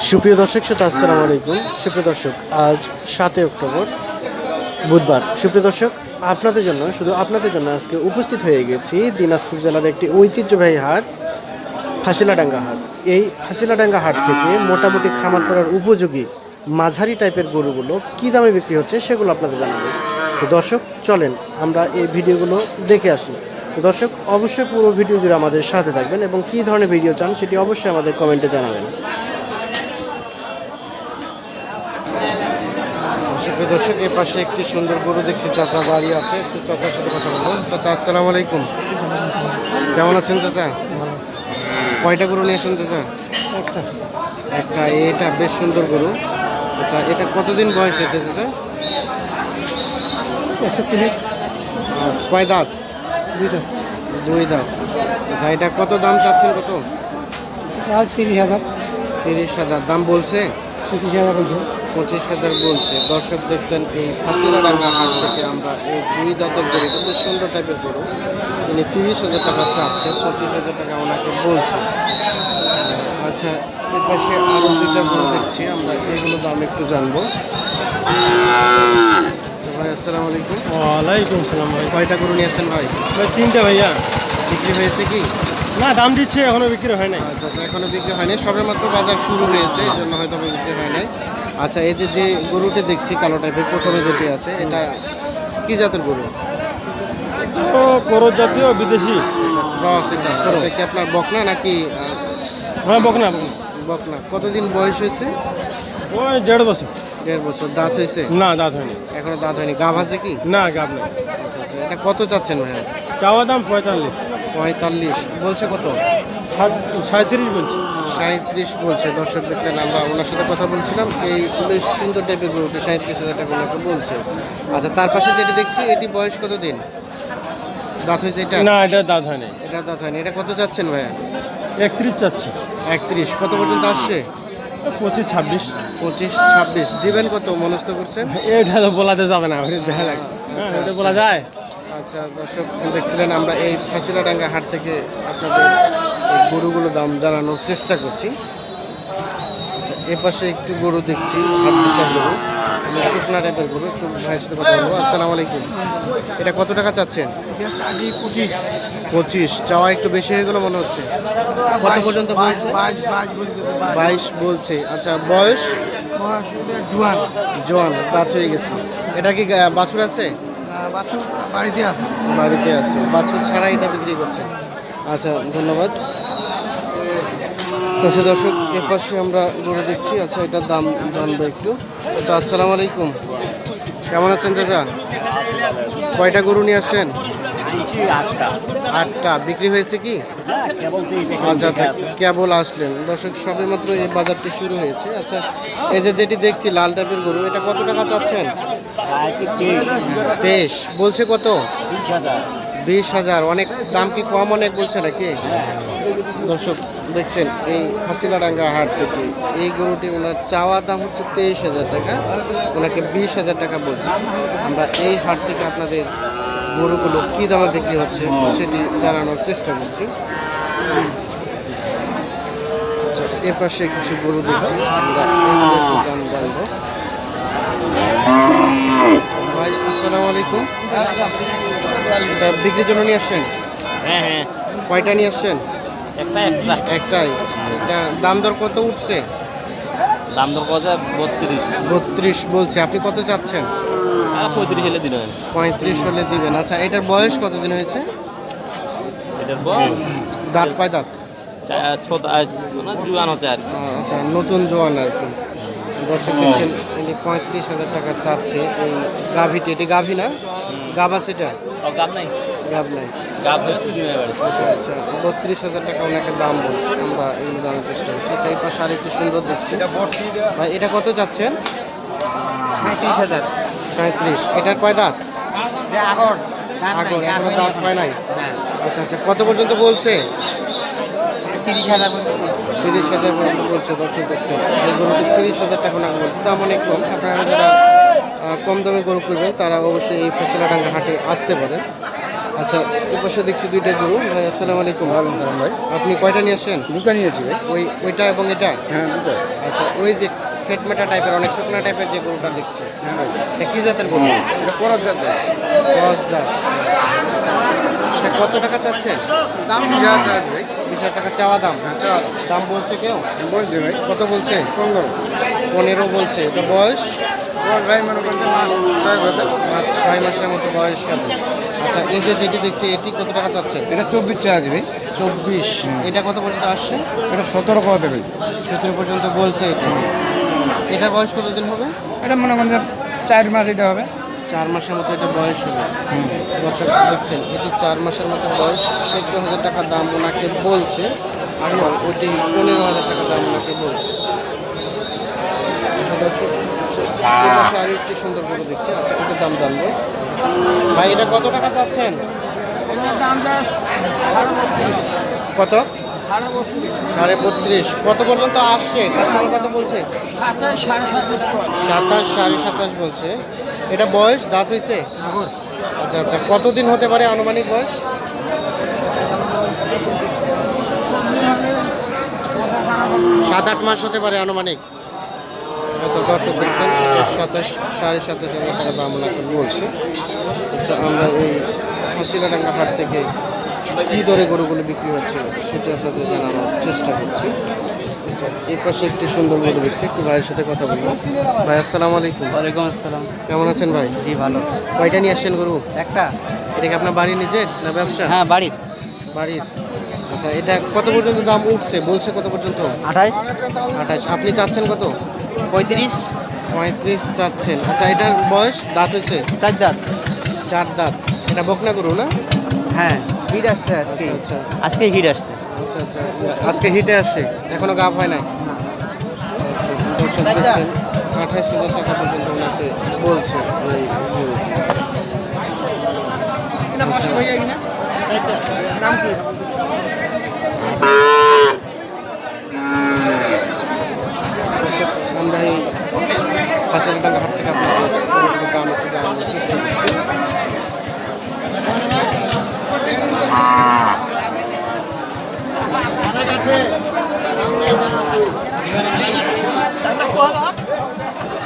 সুপ্রিয় দর্শক শ্রোতা, আসসালামু আলাইকুম। সুপ্রিয় দর্শক, আজ সাতই অক্টোবর, বুধবার। সুপ্রিয় দর্শক, আপনাদের জন্য, শুধু আপনাদের জন্য আজকে উপস্থিত হয়ে গেছি দিনাজপুর জেলার একটি ঐতিহ্যবাহী হাট ফাঁসিলাডাঙ্গা হাট। এই ফাঁসিলাডাঙ্গা হাট থেকে মোটামুটি খামার করার উপযোগী মাঝারি টাইপের গরুগুলো কী দামে বিক্রি হচ্ছে সেগুলো আপনাদের জানাব। তো দর্শক, চলেন আমরা এই ভিডিওগুলো দেখে আসি। তো দর্শক, অবশ্যই পুরো ভিডিও জুড়ে আমাদের সাথে থাকবেন এবং কী ধরনের ভিডিও চান সেটি অবশ্যই আমাদের কমেন্টে জানাবেন। সুপ্রিয় দর্শক এ পাশে একটি সুন্দর গরু দেখছি চাচা বাড়ি আছে। একটু চাচার সাথে কথা বলব। চাচা আসসালামু আলাইকুম। কেমন আছেন চাচা? কয়টা গরু নিয়েছেন চাচা? একটা এটা বেশ সুন্দর গরু। আচ্ছা এটা কতদিন বয়স হয়েছে চাচা? কয় দাঁত? দুই দাঁত। আচ্ছা এটা কত দাম চাচ্ছেন কত? তিরিশ হাজার। তিরিশ হাজার। দাম বলছে? পঁচিশ হাজার বলছে পঁচিশ হাজার বলছে। দর্শক দেখছেন এই ফাঁসিলাডাঙ্গা হাট থেকে আমরা এই দুই দাঁতের গরু খুব সুন্দর টাইপের গরু তিনি তিরিশ হাজার টাকা চাচ্ছে পঁচিশ হাজার টাকা ওনাকে বলছে। আচ্ছা এর পাশে আরও দুইটা গরু দেখছি আমরা এগুলো দাম একটু জানব। আচ্ছা ভাই আসসালামু আলাইকুম। ওয়ালাইকুম সালাম ভাই। কয়টা গরু নিয়েছেন ভাই? ভাই তিনটে ভাইয়া। বিক্রি হয়েছে কি? না দাম দিচ্ছে এখনও বিক্রি হয় নাই। আচ্ছা আচ্ছা এখনও বিক্রি হয় হয়নি সবে মাত্র বাজার শুরু হয়েছে এই জন্য হয়তো বিক্রি হয় নাই। আচ্ছা এই যে যে গরুটি দেখছি কালো টাইপের প্রথমে যেটি আছে এটা কি জাতের গরু? ও করজ জাতীয় বিদেশি। আচ্ছা ক্রস এটা এটা কি আপনার বকনা নাকি হ্যাঁ বকনা বকনা। কতদিন বয়স হয়েছে? ওই দেড় বছর। দেড় বছর। দাঁত হয়েছে? না দাঁত হয়নি। এখনও দাঁত হয়নি। গাভ আছে কি? না গাব নেই আচ্ছা আচ্ছা এটা কত চাচ্ছেন ভাইয়া? চাওয়া দাম পঁয়তাল্লিশ। পঁয়তাল্লিশ। বলছে কত? সাঁত্রিশ বলছি। সাঁত্রিশ বলছে। দর্শক দেখলেন আমরা ওনার সাথে কথা বলছিলাম। এই বেশ সুন্দর টাইপের গরুটি সাঁত্রিশ হাজার টাকা ওনাকে বলছে। আচ্ছা তার পাশে যেটি দেখছি এটি বয়স কত দিন? দাঁত হয়েছে এটা? না এটা দাঁত হয়নি। এটা দাঁত হয়নি। এটা কত চাচ্ছেন ভাইয়া? একত্রিশ চাচ্ছি। একত্রিশ। কত পর্যন্ত আসছে? পঁচিশ ছাব্বিশ। পঁচিশ ছাব্বিশ। দিবেন কত? মনস্থ করছেন? এটা তো বলাতে যাবে না। দেখা লাগে হ্যাঁ, ওটা বলা যায়? আচ্ছা দর্শক দেখছিলেন আমরা এই ফাঁসিলাডাঙ্গা হাট থেকে আপনাদের এই গরুগুলো দাম জানানোর চেষ্টা করছি। আচ্ছা এ পাশে একটু গরু দেখছি গরু। শুকনা টাইপের গরু একটু ভাইয়ের সাথে কথা বলব। আসসালামু আলাইকুম। এটা কত টাকা চাচ্ছেন? পঁচিশ। চাওয়া একটু বেশি হয়ে গেলো মনে হচ্ছে। কত পর্যন্ত বাইশ বলছে আচ্ছা বয়স? জুয়ান। জোয়ান দাঁত হয়ে গেছে। এটা কি বাছুর আছে? বাছুর বাড়িতে আছে। বাড়িতে আছে। বাছুর ছাড়া এটা বিক্রি করছে। আচ্ছা ধন্যবাদ। আচ্ছা দর্শক এর পাশে আমরা গরু দেখছি। আচ্ছা এটার দাম জানব একটু। আচ্ছা আসসালামু আলাইকুম। কেমন আছেন, চাচা? কয়টা গরু নিয়ে আসছেন? আটটা। বিক্রি হয়েছে কি? আচ্ছা আচ্ছা। কেবল আসলেন। দর্শক সবে মাত্র এই বাজারটি শুরু হয়েছে। আচ্ছা এই যে যেটি দেখছি লাল টাইপের গরু এটা কত টাকা চাচ্ছেন? তেইশ। বলছে কত? বিশ হাজার। অনেক দাম কি কম অনেক বলছে নাকি? দর্শক দেখছেন এই হাসিলাডাঙ্গা হাট থেকে এই গরুটি ওনার চাওয়া দাম হচ্ছে তেইশ হাজার টাকা। ওনাকে বিশ হাজার টাকা বলছে। আমরা এই হাট থেকে আপনাদের গরুগুলো কী দামে বিক্রি হচ্ছে সেটি জানানোর চেষ্টা করছি। আচ্ছা এ পাশে কিছু গরু দেখছি আমরা দাম জানব। ভাই আসসালামু আলাইকুম। এটা বিক্রির জন্য নিয়ে আসছেন? হ্যাঁ হ্যাঁ। কয়টা নিয়ে আসছেন? একটা একটা। একটাই। এটা দাম দর কত উঠছে? দাম দর কত? বত্রিশ। বত্রিশ বলছে আপনি কত চাচ্ছেন? পঁয়ত্রিশ হলে দিন পঁয়ত্রিশ হলে দিবেন। আচ্ছা এটার বয়স কতদিন হয়েছে? এটার পর দাঁত কয় দাঁত? ছোট হচ্ছে আর আচ্ছা নতুন জোয়ান আর কি। দর্শক দেখছেন এই পঁয়ত্রিশ হাজার টাকা চাচ্ছে এই গাভিটি। এটি গাভি না? গাভা সেটা ও গাব নাই। গাভ নাই। গাব এবারে আচ্ছা আচ্ছা বত্রিশ হাজার টাকা ওনাকে দাম বলছে। আমরা এই জানার চেষ্টা করছি। আচ্ছা এই পাশে আরেকটি সুন্দর দেখছি। ভাই এটা কত চাচ্ছেন? পঁয়ত্রিশ হাজার। সাঁত্রিশ এটার কয় দাঁত? আগর। আগর এখনও দাঁত হয় নাই? আচ্ছা আচ্ছা কত পর্যন্ত বলছে? তিরিশ হাজার তিরিশ হাজার পর্যন্ত বলছে দর্শক এই গরুটি তিরিশ হাজার টাকা নাকি বলছে? দাম অনেক কম। আপনারা যারা কম দামে গরু করবেন তারা অবশ্যই এই ফসলাডাঙ্গা হাটে আসতে পারেন। আচ্ছা এই পাশে দেখছি দুইটা গরু। ভাই আসসালামু আলাইকুম। ভাই। আপনি কয়টা নিয়ে আসছেন? দুটো নিয়ে ভাই। ওই ওইটা এবং এটা? হ্যাঁ দুটো আচ্ছা ওই যে খেটমেটা টাইপের অনেক শুকনা টাইপের যে গরুটা দেখছি। হ্যাঁ এটা কি জাতের গরু? করার যাতে দশ জাত। কত টাকা চাচ্ছে? দাম বিশ হাজার টাকা চাওয়া দাম? হ্যাঁ দাম। বলছে কেউ? বলছি ভাই। কত বলছে? পনেরো। পনেরো বলছে। এটা বয়স? ছয় মাসের মতো বয়স হবে। আচ্ছা এই যে যেটি দেখছি এটি কত টাকা চাচ্ছে? এটা চব্বিশ চা আছে ভাই। চব্বিশ। এটা কত পর্যন্ত আসছে? এটা সতেরো কত ভাই সতেরো পর্যন্ত বলছে এটা। এটার বয়স কতদিন হবে? এটা মনে করেন চার মাস এটা হবে। চার মাসের মতো এটা বয়স হবে। দর্শক দেখছেন এটি চার মাসের মতো বয়স সত্তর হাজার টাকা দাম ওনাকে বলছে। আর ওটি পনেরো হাজার টাকা দাম ওনাকে বলছে। দর্শক এই পাশে আরও একটি সুন্দর করে দেখছি। আচ্ছা এটার দাম জানব। ভাই এটা কত টাকা চাচ্ছেন? কত? সাড়ে বত্রিশ। কত পর্যন্ত আসছে? কাস্টমার কত বলছে? সাতাশ সাড়ে সাতাশ বলছে। এটা বয়স? দাঁত হয়েছে? আচ্ছা আচ্ছা। কতদিন হতে পারে আনুমানিক বয়স? সাত আট মাস হতে পারে আনুমানিক। আচ্ছা দর্শক দেখছেন সাতাশ সাড়ে সাতাশ টাকা দাম ওনাকে বলছে। আচ্ছা আমরা এই হাসিলাডাঙ্গা হাট থেকে কী দরে গরুগুলো বিক্রি হচ্ছে সেটি আপনাদের জানানোর চেষ্টা করছি। আচ্ছা এই পাশে একটি সুন্দর গরু দেখছি একটু ভাইয়ের সাথে কথা বলব। ভাই আসসালাম আলাইকুম। ওয়ালাইকুম আসসালাম। কেমন আছেন ভাই? জি ভালো। কয়টা নিয়ে আসছেন গরু? একটা। এটা কি আপনার বাড়ি নিজের না ব্যবসা? হ্যাঁ বাড়ির। বাড়ির। আচ্ছা এটা কত পর্যন্ত দাম উঠছে? বলছে কত পর্যন্ত? আঠাইশ আঠাশ। আপনি চাচ্ছেন কত? পঁয়ত্রিশ। পঁয়ত্রিশ চাচ্ছেন। আচ্ছা এটার বয়স দাঁত হয়েছে? চার দাঁত। চার দাঁত। এটা বকনা গরু না? হ্যাঁ। হিট আসছে আজকে। আচ্ছা আজকে হিট আসছে। আচ্ছা আচ্ছা। আজকে হিটে আসছে এখনও গাভ হয় নাই। আচ্ছা, আঠাশ হাজার টাকা পর্যন্ত ওনাকে বলছে এই গরু নাম কি? আমরা এই হাসিলডাঙ্গা হাট থেকে আপনাদের দাম একটু চেষ্টা করছি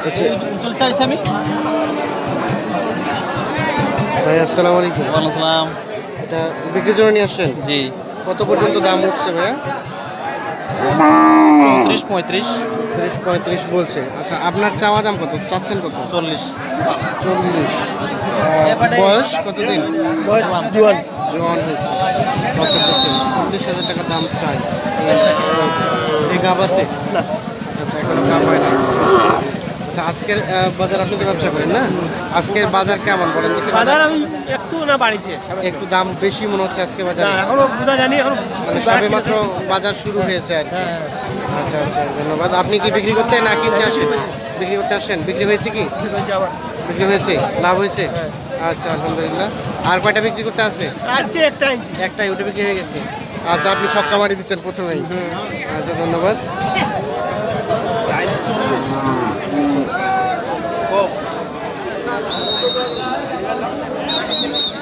আচ্ছা। ভাই আসসালামু আলাইকুম। আসসালাম এটা বিক্রির জন্য নিয়ে আসছেন? জি। কত পর্যন্ত দাম উঠছে ভাইয়া? চৌত্রিশ পঁয়ত্রিশ। তিরিশ পঁয়ত্রিশ বলছে। আচ্ছা আপনার চাওয়া দাম কত? চাচ্ছেন কত? চল্লিশ। চল্লিশ। বয়স কতদিন? বয়স জুয়ান। জোয়ান হয়েছে। করছেন চল্লিশ হাজার টাকা দাম চাই। এই গাব আছে? না। আচ্ছা আচ্ছা এখনও গাব হয় না আচ্ছা আজকের বাজার আপনি তো ব্যবসা করেন না? আজকের বাজার কেমন বলেন দেখি বাজার। আমি একটু না বাড়িছে। একটু দাম বেশি মনে হচ্ছে আজকে বাজার? এখনও বোঝা জানি এখন মানে সবে মাত্র বাজার শুরু হয়েছে আর কি। হ্যাঁ। আচ্ছা আচ্ছা ধন্যবাদ। আপনি কি বিক্রি করতে না কিনতে আসেন? বিক্রি করতে আসেন? বিক্রি হয়েছে কি? বিক্রি হয়েছে লাভ হয়েছে? আচ্ছা আলহামদুলিল্লাহ। আর কয়টা বিক্রি করতে আছে? আজকে একটা আনছি। একটাই ওটা বিক্রি হয়ে গেছে। আচ্ছা আপনি ছক্কা মারি দিচ্ছেন প্রথমেই। আচ্ছা ধন্যবাদ।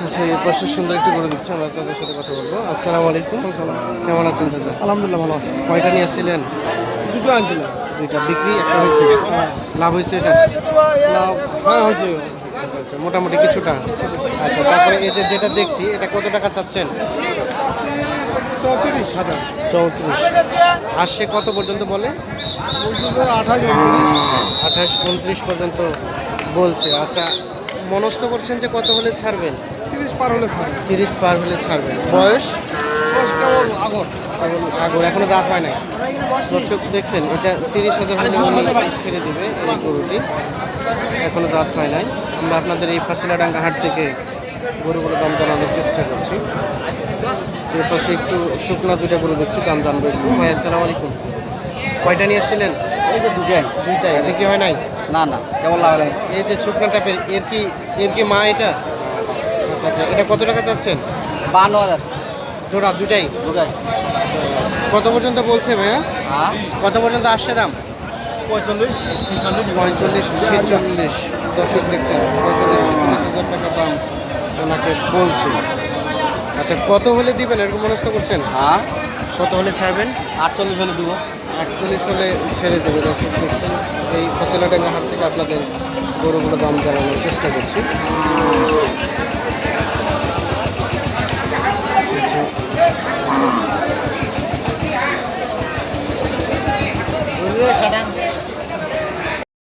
আচ্ছা এই পাশে সুন্দর একটু করে দিচ্ছি আমরা চাচার সাথে কথা বলব। আসসালামু আলাইকুম। কেমন আছেন চাচা? আলহামদুলিল্লাহ ভালো আছে। কয়টা নিয়ে আসছিলেন? দুটো আনছিলাম। দুইটা বিক্রি একটা হয়েছে। লাভ হয়েছে এটা? হ্যাঁ হয়েছে। আচ্ছা আচ্ছা মোটামুটি কিছুটা। আচ্ছা তারপরে এই যে যেটা দেখছি এটা কত টাকা চাচ্ছেন? চৌত্রিশ হাজার। চৌত্রিশ। আসছে কত পর্যন্ত বলে? আঠাশ উনত্রিশ। আঠাশ উনত্রিশ পর্যন্ত বলছে। আচ্ছা মনস্থ করছেন যে কত হলে ছাড়বেন? তিরিশ পার হলে ছাড়বে তিরিশ পার হলে ছাড়বেন। বয়স? আগর আগর। এখনও দাঁত হয় নাই? দর্শক দেখছেন এটা তিরিশ হাজার হলে ছেড়ে দেবে এই গরুটি। এখনও দাঁত হয় নাই। আমরা আপনাদের এই ফাঁসিলাডাঙ্গা হাট থেকে গরুগুলো দাম জানানোর চেষ্টা করছি। যে পাশে একটু শুকনা দুইটা গরু দেখছি দাম জানব একটু। ভাই আসসালামু আলাইকুম। কয়টা নিয়ে আসছিলেন? এই যে দুটাই দুইটাই বেশি হয় নাই? না না কেমন আচ্ছা, এই যে শুকনা টাইপের এর কি এর কি মা এটা? আচ্ছা আচ্ছা এটা কত টাকা চাচ্ছেন? বান্ন হাজার। জোড়া দুটাই দুটাই কত পর্যন্ত বলছে ভাইয়া? হ্যাঁ। কত পর্যন্ত আসছে দাম? পঁয়তাল্লিশ পঁয়তাল্লিশ ছেচল্লিশ। দর্শক দেখছেন পঁয়তাল্লিশ ছেচল্লিশ হাজার টাকা দাম ওনাকে বলছে। আচ্ছা কত হলে দিবেন? এরকম মনস্থ করছেন? হ্যাঁ। কত হলে ছাড়বেন? আটচল্লিশ হলে দেবো। একচল্লিশ হলে ছেড়ে দেবে দর্শক দেখছেন। এই ফসলাডাঙ্গা হাট থেকে আপনাদের গরুগুলো দাম জানানোর চেষ্টা করছি। আচ্ছা,